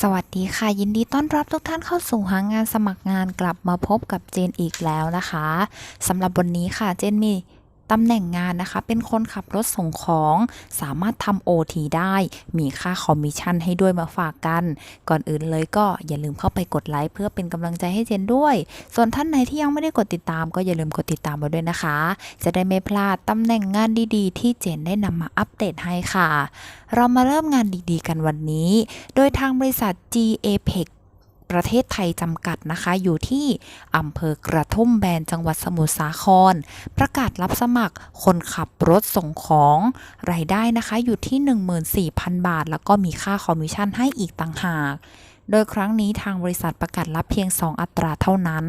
สวัสดีค่ะ ยินดีต้อนรับทุกท่านเข้าสู่หางานสมัครงานกลับมาพบกับเจนอีกแล้วนะคะสำหรับวันนี้ค่ะเจนมี ตำแหน่งงานนะคะ เป็นคนขับรถส่งของ สามารถทำโอทีได้ มีค่าคอมมิชชั่นให้ด้วยมาฝากกัน ก่อนอื่นเลยก็อย่าลืมเข้าไปกดไลค์เพื่อเป็นกำลังใจให้เจนด้วย ส่วนท่านไหนที่ยังไม่ได้กดติดตาม ก็อย่าลืมกดติดตามมาด้วยนะคะ จะได้ไม่พลาดตำแหน่งงานดีๆ ที่เจนได้นำมาอัปเดตให้ค่ะ เรามาเริ่มงานดีๆ กันวันนี้ โดยทางบริษัท GAPEX ประเทศไทยจำกัดนะคะ อยู่ที่อำเภอกระทุ่มแบนจังหวัดสมุทรสาคร ประกาศรับสมัครคนขับรถส่งของ รายได้นะคะอยู่ที่ 14,000 บาท แล้วก็มีค่าคอมมิชชั่นให้อีกต่างหาก โดยครั้งนี้ทางบริษัทประกาศรับเพียง 2 อัตราเท่านั้น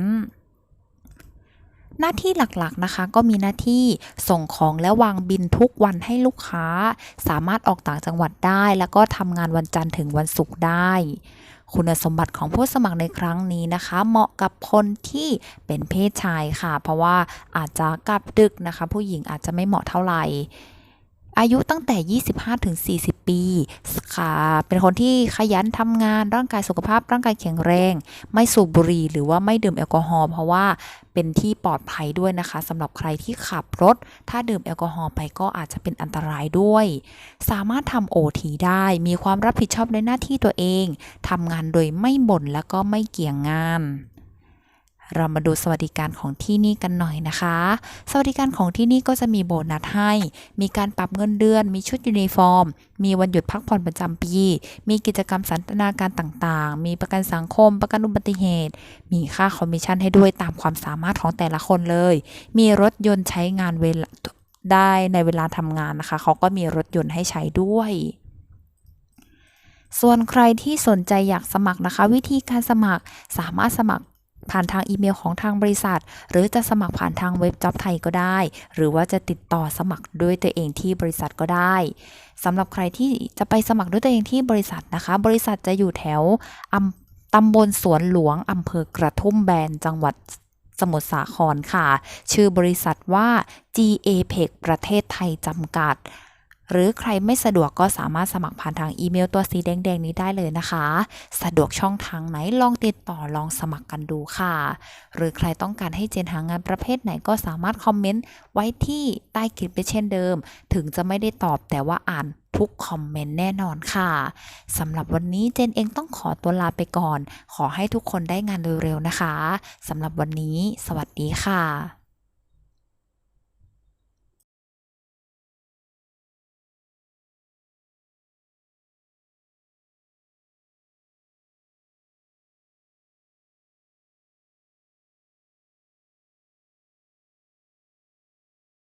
หน้าที่หลักๆนะคะก็มีหน้าที่ส่งของและวางบินทุกวันให้ลูกค้า สามารถออกต่างจังหวัดได้ แล้วก็ทำงานวันจันทร์ถึงวันศุกร์ได้ คุณสมบัติของผู้สมัครในครั้งนี้นะคะ เหมาะกับคนที่เป็นเพศชายค่ะ เพราะว่าอาจจะกลับดึกนะคะ ผู้หญิงอาจจะไม่เหมาะเท่าไหร่ อายุตั้งแต่ 25ถึง40 ปีค่ะเป็นคนที่ขยันทำงานร่างกายสุขภาพร่างกายแข็งแรง ไม่สูบบุหรี่หรือว่าไม่ดื่มแอลกอฮอล์เพราะว่าเป็นที่ปลอดภัยด้วยนะคะสำหรับใครที่ขับรถ ถ้าดื่มแอลกอฮอล์ไปก็อาจจะเป็นอันตรายด้วย สามารถทำโอทีได้ มีความรับผิดชอบในหน้าที่ตัวเองทำงานโดยไม่บ่นแล้วก็ไม่เกี่ยงงาน เรามาดูสวัสดิการของที่นี่กันหน่อยนะคะ สวัสดิการของที่นี่ก็จะมีโบนัสให้ มีการปรับเงินเดือน มีชุดยูนิฟอร์ม มีวันหยุดพักผ่อนประจำปี มีกิจกรรมสันทนาการต่างๆ มีประกันสังคม ประกันอุบัติเหตุ มีค่าคอมมิชชั่นให้ด้วยตามความสามารถของแต่ละคนเลย มีรถยนต์ใช้งานเวลาได้ในเวลาทำงานนะคะ เขาก็มีรถยนต์ให้ใช้ด้วยส่วนใครที่สนใจอยากสมัครนะคะ วิธีการสมัครสามารถสมัคร ผ่านทางอีเมลของทางบริษัท หรือจะสมัครผ่านทางเว็บจ็อบไทยก็ได้ หรือว่าจะติดต่อสมัครด้วยตัวเองที่บริษัทก็ได้สำหรับใครที่จะไปสมัครด้วยตัวเองที่บริษัทนะคะ บริษัทจะอยู่แถวอำตำบลสวนหลวงอำเภอกระทุ่มแบนจังหวัดสมุทรสาครค่ะ ชื่อบริษัทว่า GAPEX ประเทศไทยจำกัด หรือใครไม่สะดวกก็สามารถสมัครผ่านทางอีเมลตัวสีแดงๆนี้ได้เลยนะคะ สะดวกช่องทางไหนลองติดต่อลองสมัครกันดูค่ะ หรือใครต้องการให้เจนหางานประเภทไหนก็สามารถคอมเมนต์ไว้ที่ใต้คลิปได้เช่นเดิม ถึงจะไม่ได้ตอบแต่ว่าอ่านทุกคอมเมนต์แน่นอนค่ะสำหรับวันนี้เจนเองต้องขอตัวลาไปก่อน ขอให้ทุกคนได้งานเร็วๆนะคะสำหรับวันนี้ สวัสดีค่ะ